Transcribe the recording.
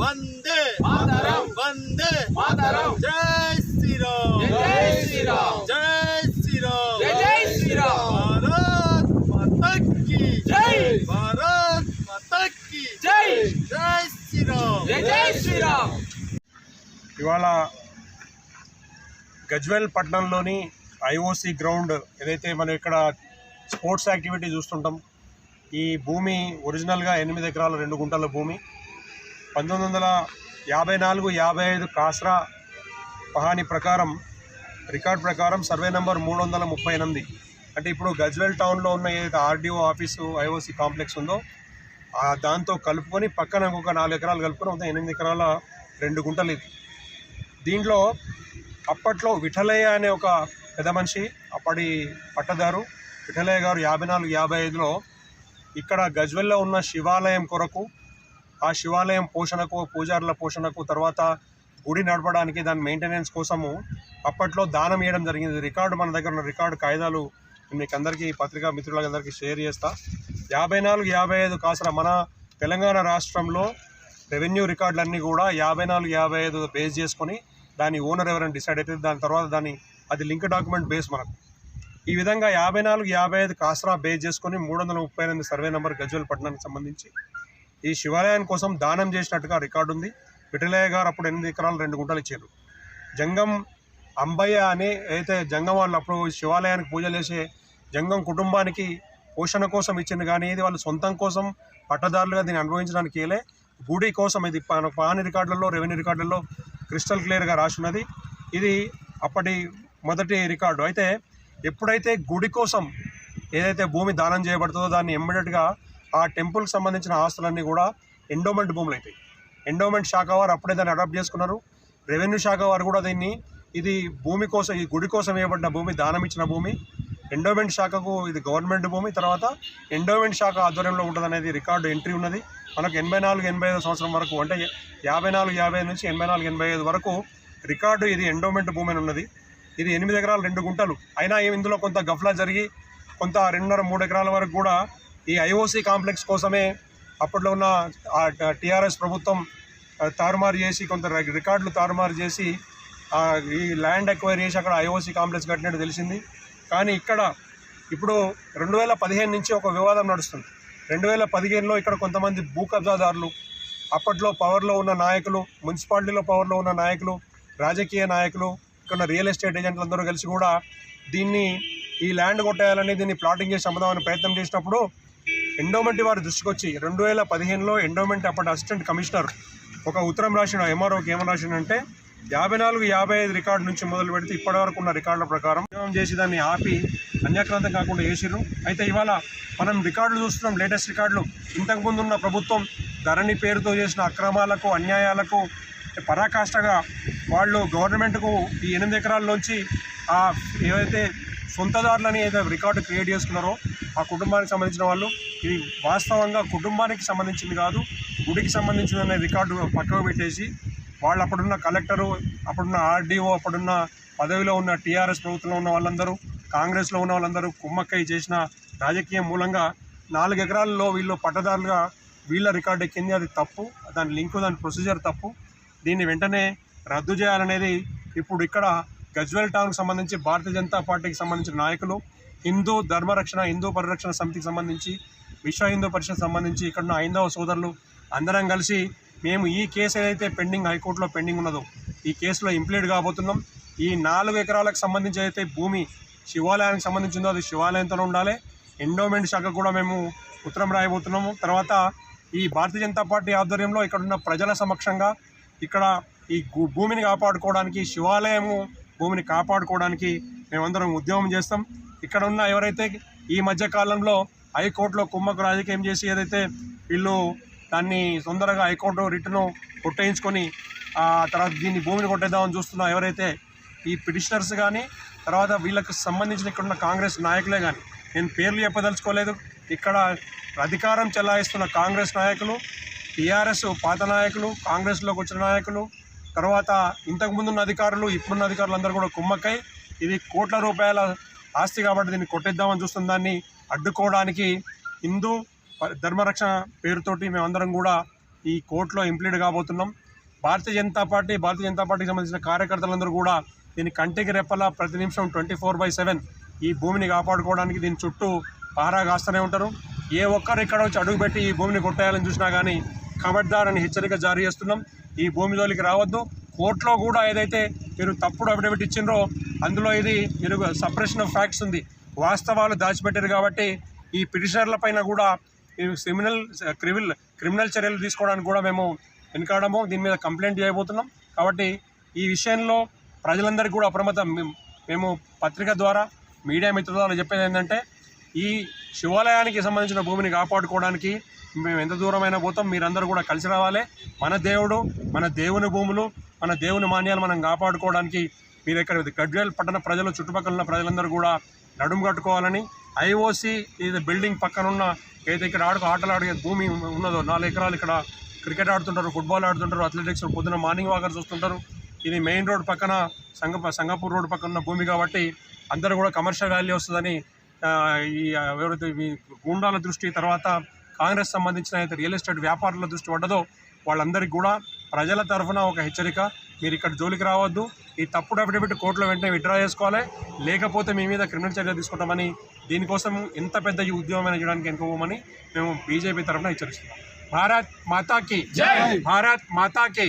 వందే మాతరం వందే మాతరం జై శ్రీరామ్ జై శ్రీరామ్ జై శ్రీరామ్ జై శ్రీరామ్ భారత్ మతకి జై భారత్ మతకి జై జై శ్రీరామ్ జై శ్రీరామ్ ఇవాళ గజ్వెల్ పట్టణంలోని ఐఓసి గ్రౌండ్ ఏదైతే మనం ఇక్కడ స్పోర్ట్స్ యాక్టివిటీ చూస్తుంటాం ఈ భూమి ఒరిజినల్గా ఎనిమిది ఎకరాల రెండు గుంటల భూమి పంతొమ్మిది వందల యాభై నాలుగు యాభై ఐదు కాస్రా పహాని ప్రకారం రికార్డ్ ప్రకారం సర్వే నెంబర్ మూడు వందల ముప్పై ఎనిమిది. అంటే ఇప్పుడు గజ్వెల్ టౌన్లో ఉన్న ఏదైతే ఆర్డీఓ ఆఫీసు ఐఓసి కాంప్లెక్స్ ఉందో దాంతో కలుపుకొని పక్కన ఇంకొక నాలుగు ఎకరాలు కలుపుకొని మొత్తం ఎనిమిది ఎకరాల రెండు గుంటలు ఇది. దీంట్లో అప్పట్లో విఠలయ్య అనే ఒక పెద్ద మనిషి అప్పటి పట్టదారు. విఠలయ్య గారు యాభై నాలుగు యాభై ఐదులో ఇక్కడ గజ్వెల్లో ఉన్న శివాలయం కొరకు ఆ శివాలయం పోషణకు పూజారుల పోషణకు తర్వాత గుడి నడపడానికి దాని మెయింటెనెన్స్ కోసము అప్పట్లో దానం ఇవ్వడం జరిగింది. రికార్డు మన దగ్గర ఉన్న రికార్డు కాయిదాలు మీకు అందరికీ పత్రికా మిత్రులందరికీ షేర్ చేస్తా. యాభై నాలుగు యాభై ఐదు కాసర మన తెలంగాణ రాష్ట్రంలో రెవెన్యూ రికార్డులన్నీ కూడా యాభై నాలుగు యాభై ఐదు బేస్ చేసుకొని దాని ఓనర్ ఎవరైనా డిసైడ్ అవుతుంది దాని తర్వాత దాని అది లింక్ డాక్యుమెంట్ బేస్ మనకు. ఈ విధంగా యాభై నాలుగు యాభై ఐదు కాసరా బేస్ చేసుకొని మూడు వందల ముప్పై ఎనిమిది సర్వే నెంబర్ గజ్వల్ పట్టణానికి సంబంధించి ఈ శివాలయాని కోసం దానం చేసినట్టుగా రికార్డు ఉంది. విఠలయ్య గారు అప్పుడు ఎనిమిది ఎకరాలు రెండు గుంటలు ఇచ్చారు. జంగం అంబయ్య అని అయితే జంగం వాళ్ళు అప్పుడు శివాలయానికి పూజలు చేసే జంగం కుటుంబానికి పోషణ కోసం ఇచ్చింది కానీ ఇది వాళ్ళు సొంతం కోసం పట్టదారులుగా దీన్ని అనుభవించడానికి వెళ్ళే గుడి కోసం ఇది పాని రికార్డులలో రెవెన్యూ రికార్డులలో క్రిస్టల్ క్లియర్గా రాసి ఉన్నది ఇది అప్పటి మొదటి రికార్డు. అయితే ఎప్పుడైతే గుడి కోసం ఏదైతే భూమి దానం చేయబడుతుందో దాన్ని ఇమ్మీడియట్గా ఆ టెంపుల్కి సంబంధించిన ఆస్తులన్నీ కూడా ఎండోమెంట్ భూములు అవుతాయి ఎండోమెంట్ శాఖ వారు అప్పుడే దాన్ని అడాప్ట్ చేసుకున్నారు. రెవెన్యూ శాఖ వారు కూడా దీన్ని ఇది భూమి కోసం ఈ గుడి కోసం వేయబడిన భూమి దానం ఇచ్చిన భూమి. ఎండోమెంట్ శాఖకు ఇది గవర్నమెంట్ భూమి తర్వాత ఎండోమెంట్ శాఖ ఆధ్వర్యంలో ఉంటుందనేది రికార్డు ఎంట్రీ ఉన్నది. మనకు ఎనభై నాలుగు ఎనభై ఐదు సంవత్సరం వరకు అంటే యాభై నాలుగు యాభై ఐదు నుంచి ఎనభై నాలుగు ఎనభై ఐదు వరకు రికార్డు ఇది ఎండోమెంట్ భూమి అని ఉన్నది. ఇది ఎనిమిది ఎకరాలు రెండు గుంటలు. అయినా ఇందులో కొంత గఫ్లా జరిగి కొంత రెండున్నర మూడు ఎకరాల వరకు కూడా ఈ ఐఓసి కాంప్లెక్స్ కోసమే అప్పట్లో ఉన్న టీఆర్ఎస్ ప్రభుత్వం తారుమారు చేసి కొంత రికార్డులు తారుమారు చేసి ఈ ల్యాండ్ ఎక్వైర్ చేసి అక్కడ ఐఓసి కాంప్లెక్స్ కట్టినట్టు తెలిసింది. కానీ ఇక్కడ ఇప్పుడు రెండు వేల పదిహేను నుంచి ఒక వివాదం నడుస్తుంది. రెండు వేల పదిహేనులో ఇక్కడ కొంతమంది భూ కబ్జాదారులు అప్పట్లో పవర్లో ఉన్న నాయకులు మున్సిపాలిటీలో పవర్లో ఉన్న నాయకులు రాజకీయ నాయకులు ఇక్కడ ఉన్న రియల్ ఎస్టేట్ ఏజెంట్లందరూ కలిసి కూడా దీన్ని ఈ ల్యాండ్ కొట్టేయాలని దీన్ని ప్లాటింగ్ చేసి అమ్ముదామని ప్రయత్నం చేసినప్పుడు ఎండోమెంట్ వారి దృష్టికి వచ్చి రెండు వేల పదిహేనులో ఎండోమెంట్ అప్పటి అసిస్టెంట్ కమిషనర్ ఒక ఉత్తరం రాసిన ఎంఆర్ఓకి ఏమని రాసిండంటే యాభై నాలుగు యాభై ఐదు రికార్డు నుంచి మొదలు పెడితే ఇప్పటి వరకు ఉన్న రికార్డుల ప్రకారం ఉద్యమం చేసి దాన్ని ఆపి అన్యాక్రాంతం కాకుండా చేసిర్రు. అయితే ఇవాళ మనం రికార్డులు చూస్తున్నాం లేటెస్ట్ రికార్డులు. ఇంతకుముందు ఉన్న ప్రభుత్వం ధరణి పేరుతో చేసిన అక్రమాలకు అన్యాయాలకు పరాకాష్ఠగా వాళ్ళు గవర్నమెంట్కు ఈ ఎనిమిది ఎకరాల్లోంచి ఆ ఏవైతే సొంతదారులని ఏదో రికార్డు క్రియేట్ చేసుకున్నారో ఆ కుటుంబానికి సంబంధించిన వాళ్ళు ఇది వాస్తవంగా కుటుంబానికి సంబంధించింది కాదు గుడికి సంబంధించిన రికార్డు పక్కకు పెట్టేసి వాళ్ళు అప్పుడున్న కలెక్టరు అప్పుడున్న ఆర్డీఓ అప్పుడున్న పదవిలో ఉన్న టీఆర్ఎస్ ప్రభుత్వంలో ఉన్న వాళ్ళందరూ కాంగ్రెస్లో ఉన్న వాళ్ళందరూ కుమ్మక్కై చేసిన రాజకీయం మూలంగా నాలుగు ఎకరాల్లో వీళ్ళు పట్టదారులుగా వీళ్ళ రికార్డు ఎక్కింది. అది తప్పు. దాని లింకు దాని ప్రొసీజర్ తప్పు. దీన్ని వెంటనే రద్దు చేయాలనేది ఇప్పుడు ఇక్కడ గజ్వెల్ టౌన్కి సంబంధించి భారతీయ జనతా పార్టీకి సంబంధించిన నాయకులు హిందూ ధర్మరక్షణ హిందూ పరిరక్షణ సమితికి సంబంధించి విశ్వ హిందూ పరిషత్ సంబంధించి ఇక్కడ ఉన్న హైందవ సోదరులు అందరం కలిసి మేము ఈ కేసు ఏదైతే పెండింగ్ హైకోర్టులో పెండింగ్ ఉన్నదో ఈ కేసులో ఇంప్లీడ్ కాబోతున్నాం. ఈ నాలుగు ఎకరాలకు సంబంధించి అయితే భూమి శివాలయానికి సంబంధించిందో అది శివాలయంతో ఉండాలి. ఎండోమెంట్ శాఖ కూడా మేము ఉత్తరం రాయబోతున్నాము. తర్వాత ఈ భారతీయ జనతా పార్టీ ఆధ్వర్యంలో ఇక్కడ ఉన్న ప్రజల సమక్షంగా ఇక్కడ ఈ భూమిని కాపాడుకోవడానికి శివాలయము భూమిని కాపాడుకోవడానికి మేమందరం ఉద్యమం చేస్తాం. ఇక్కడ ఉన్న ఎవరైతే ఈ మధ్య కాలంలో హైకోర్టులో కుమ్మకు రాజకీయం చేసి ఏదైతే వీళ్ళు దాన్ని తొందరగా హైకోర్టు రిటర్ను కొట్టేయించుకొని తర్వాత దీన్ని భూమిని కొట్టేద్దామని చూస్తున్న ఎవరైతే ఈ పిటిషనర్స్ కానీ తర్వాత వీళ్ళకి సంబంధించిన ఇక్కడ ఉన్న కాంగ్రెస్ నాయకులే కానీ నేను పేర్లు చెప్పదలుచుకోలేదు. ఇక్కడ అధికారం చెలాయిస్తున్న కాంగ్రెస్ నాయకులు టీఆర్ఎస్ పాత నాయకులు కాంగ్రెస్లోకి వచ్చిన నాయకులు తర్వాత ఇంతకు ముందున్న అధికారులు ఇప్పుడున్న అధికారులు అందరూ కూడా కుమ్మక్కై ఇది కోట్ల రూపాయల ఆస్తి కాబట్టి దీన్ని కొట్టేద్దామని చూస్తున్న దాన్ని అడ్డుకోవడానికి హిందూ ధర్మరక్షణ పేరుతోటి మేమందరం కూడా ఈ కోర్టులో ఇంప్లీడ్ కాబోతున్నాం. భారతీయ జనతా పార్టీ భారతీయ జనతా పార్టీకి సంబంధించిన కార్యకర్తలందరూ కూడా దీని కంటికి రెప్పలా ప్రతి నిమిషం ట్వంటీ ఫోర్ బై సెవెన్ ఈ భూమిని కాపాడుకోవడానికి దీని చుట్టూ పహారా కాస్తూనే ఉంటారు. ఏ ఒక్కరు ఇక్కడ వచ్చి అడుగుపెట్టి ఈ భూమిని కొట్టేయాలని చూసినా కానీ ఖబర్దార్ అని హెచ్చరిక జారీ చేస్తున్నాం. ఈ భూమి జోలికి రావద్దు. కోర్టులో కూడా ఏదైతే మీరు తప్పుడు అఫిడవిట్ ఇచ్చిండ్రో అందులో ఇది మీరు సప్రెషన్ ఆఫ్ ఫ్యాక్ట్స్ ఉంది. వాస్తవాలు దాచిపెట్టారు కాబట్టి ఈ పిటిషనర్ల పైన కూడా క్రిమినల్ క్రిమినల్ క్రిమినల్ చర్యలు తీసుకోవడానికి కూడా మేము వెనుకాడము దీని మీద కంప్లైంట్ చేయబోతున్నాం. కాబట్టి ఈ విషయంలో ప్రజలందరికీ కూడా అప్రమత్తం. మేము- మేము పత్రిక ద్వారా మీడియా మిత్రుల ద్వారా చెప్పేది ఏంటంటే ఈ శివాలయానికి సంబంధించిన భూమిని కాపాడుకోవడానికి మేము ఎంత దూరమైనా పోతాం మీరందరూ కూడా కలిసి రావాలి. మన దేవుడు మన దేవుని భూములు మన దేవుని మాన్యాలు మనం కాపాడుకోవడానికి మీరు ఇక్కడ గడ్వేల్ పట్టణ ప్రజలు చుట్టుపక్కల ఉన్న ప్రజలందరూ కూడా నడుము కట్టుకోవాలని ఐఓసి ఇది బిల్డింగ్ పక్కన ఉన్న ఏదైతే ఇక్కడ ఆడుకో ఆటలు ఆడే భూమి ఉన్నదో నాలుగు ఎకరాలు ఇక్కడ క్రికెట్ ఆడుతుంటారు ఫుట్బాల్ ఆడుతుంటారు అథ్లెటిక్స్ పొద్దున మార్నింగ్ వాకర్ చూస్తుంటారు. ఇది మెయిన్ రోడ్ పక్కన సంగ సంగపూర్ రోడ్ పక్కన ఉన్న భూమి కాబట్టి అందరూ కూడా కమర్షియల్ వాల్యూ వస్తుందని ఈ ఎవరైతే గుండాల గూండాల దృష్టి తర్వాత కాంగ్రెస్ సంబంధించిన అయితే రియల్ ఎస్టేట్ వ్యాపారుల దృష్టి పడ్డదో వాళ్ళందరికీ కూడా ప్రజల తరఫున ఒక హెచ్చరిక. మీరు ఇక్కడ జోలికి రావద్దు. ఈ తప్పుడు అఫిడవిట్ కోర్టులో వెంటనే విత్డ్రా చేసుకోవాలి. లేకపోతే మీ మీద క్రిమినల్ చర్య తీసుకుంటామని దీనికోసం ఎంత పెద్ద ఈ ఉద్యమమైన చేయడానికి ఎన్నుకోమని మేము బీజేపీ తరఫున హెచ్చరిస్తున్నాం. భారత్ మాతాకి. భారత్ మాతాకి.